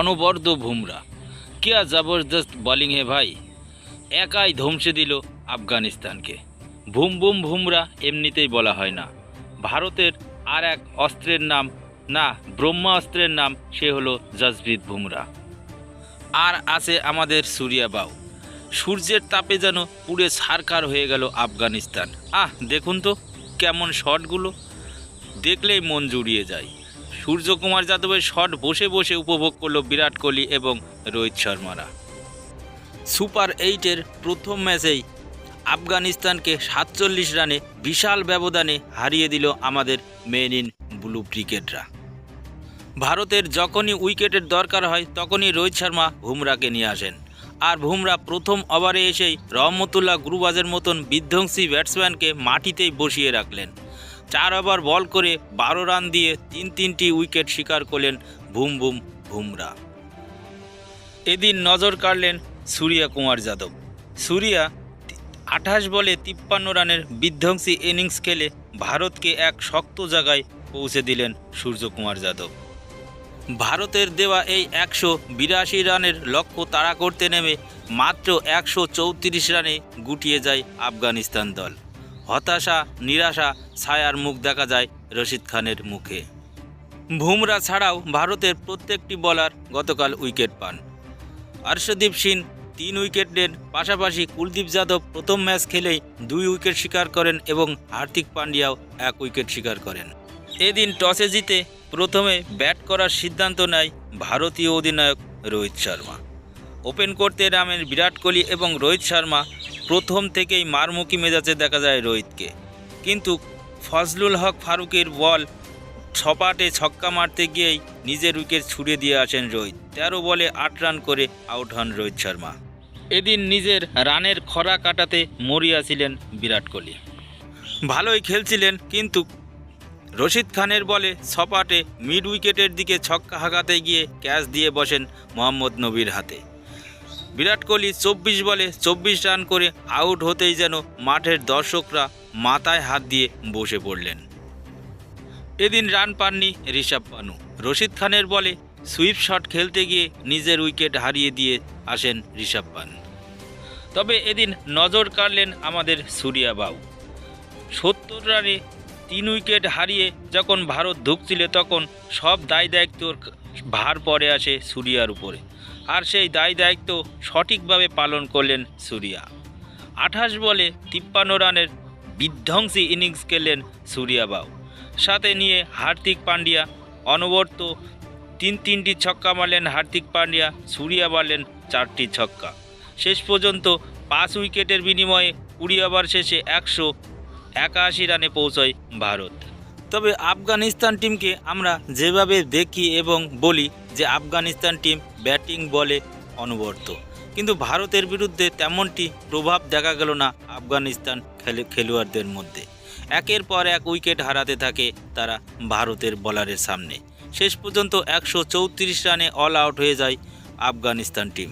অনবদ্য বুমরা কিয়া জবরদস্ত বোলিং হে ভাই? একাই ধ্বংসে দিল আফগানিস্তানকে। ভুম বুম ভুমরা এমনিতেই বলা হয় না। ভারতের আর এক অস্ত্রের নাম, না ব্রহ্মাস্ত্রের নাম, সে হলো জসপ্রীত বুমরা আর আছে আমাদের সুরিয়া বাউ। সূর্যের তাপে যেন পুড়ে সারকার হয়ে গেল আফগানিস্তান। আহ, দেখুন তো, কেমন শটগুলো। দেখলেই মন জুড়িয়ে যায়। সূর্যকুমার যাদবের শট বসে বসে উপভোগ করল বিরাট কোহলি এবং রোহিত শর্মারা। সুপার এইটের প্রথম ম্যাচেই আফগানিস্তানকে সাতচল্লিশ রানে বিশাল ব্যবধানে হারিয়ে দিল আমাদের মেন ইন ব্লু ক্রিকেটরা। ভারতের যখনই উইকেটের দরকার হয়, তখনই রোহিত শর্মা বুমরাকে নিয়ে আসেন। আর বুমরা প্রথম ওভারে এসেই রহমতুল্লাহ গুরুবাজের মতন বিধ্বংসী ব্যাটসম্যানকে মাটিতেই বসিয়ে রাখলেন। চার ওভার বল করে বারো রান দিয়ে তিন তিনটি উইকেট শিকার করলেন বুম বুম বুমরা এদিন নজর কাড়লেন সূর্যা কুমার যাদব। সূর্যা আঠাশ বলে তিপ্পান্ন রানের বিধ্বংসী ইনিংস খেলে ভারতকে এক শক্ত জায়গায় পৌঁছে দিলেন সূর্যকুমার যাদব। ভারতের দেওয়া এই একশো বিরাশি রানের লক্ষ্য তাড়া করতে নেমে মাত্র একশো চৌত্রিশ রানে গুটিয়ে যায় আফগানিস্তান দল। হতাশা, নিরাশা, ছায়ার মুখ দেখা যায় রশিদ খানের মুখে। বুমরা ছাড়াও ভারতের প্রত্যেকটি বলার গতকাল উইকেট পান। হর্ষদীপ সিং তিন উইকেট নেন, পাশাপাশি কুলদীপ যাদব প্রথম ম্যাচ খেলেই দুই উইকেট শিকার করেন এবং হার্দিক পান্ডিয়াও এক উইকেট শিকার করেন। এদিন টসে জিতে প্রথমে ব্যাট করার সিদ্ধান্ত নেয় ভারতীয় অধিনায়ক রোহিত শর্মা। ওপেন করতে নামেন বিরাট কোহলি এবং রোহিত শর্মা প্রথম থেকেই মারমুখী মেজাজে দেখা যায় রোহিতকে। কিন্তু ফজলুল হক ফারুকের বল ছপাটে ছক্কা মারতে গিয়েই নিজের উইকেট ছুড়ে দিয়ে আসেন রোহিত। তেরো বলে আট রান করে আউট হন রোহিত শর্মা। এদিন নিজের রানের খরা কাটাতে মরিয়া ছিলেন বিরাট কোহলি। ভালোই খেলছিলেন, কিন্তু রশিদ খানের বলে ছপাটে মিড উইকেটের দিকে ছক্কা হাঁকাতে গিয়ে ক্যাচ দিয়ে বসেন মোহাম্মদ নবীর হাতে। বিরাট কোহলি চব্বিশ বলে চব্বিশ রান করে আউট হতেই যেন মাঠের দর্শকরা মাথায় হাত দিয়ে বসে পড়লেন। এদিন রান পাননি ঋষভ পানু। রশিদ খানের বলে সুইপ শট খেলতে গিয়ে নিজের উইকেট হারিয়ে দিয়ে আসেন ঋষভ পান। তবে এদিন নজর কাড়লেন আমাদের সূর্যাবাউ সত্তর রানে তিন উইকেট হারিয়ে যখন ভারত ধুকছিল তখন সব দায় দায়িত্বর ভার পড়ে আসে সুরিয়ার উপরে। আর সেই দায় দায়িত্ব সঠিকভাবে পালন করলেন সুরিয়া। আঠাশ বলে তিপ্পান্ন রানের বিধ্বংসী ইনিংস খেললেন সূর্যাবাউ সাথে নিয়ে হার্দিক পান্ডিয়া অনবর্ত তিন তিনটি ছক্কা মারলেন হার্দিক পান্ডিয়া, সুরিয়া মারলেন চারটি ছক্কা। শেষ পর্যন্ত পাঁচ উইকেটের বিনিময়ে কুড়ি ওভার শেষে একশো একাশি রানে পৌঁছয় ভারত। তবে আফগানিস্তান টিমকে আমরা যেভাবে দেখি এবং বলি যে আফগানিস্তান টিম ব্যাটিং বলে অনবর্ত। কিন্তু ভারতের বিরুদ্ধে তেমনটি প্রভাব দেখা গেল না আফগানিস্তান খেলে খেলোয়াড়দের মধ্যে। একের পর এক উইকেট হারাতে থাকে তারা ভারতের বলারের সামনে। শেষ পর্যন্ত একশো চৌত্রিশ রানে অল আউট হয়ে যায় আফগানিস্তান টিম।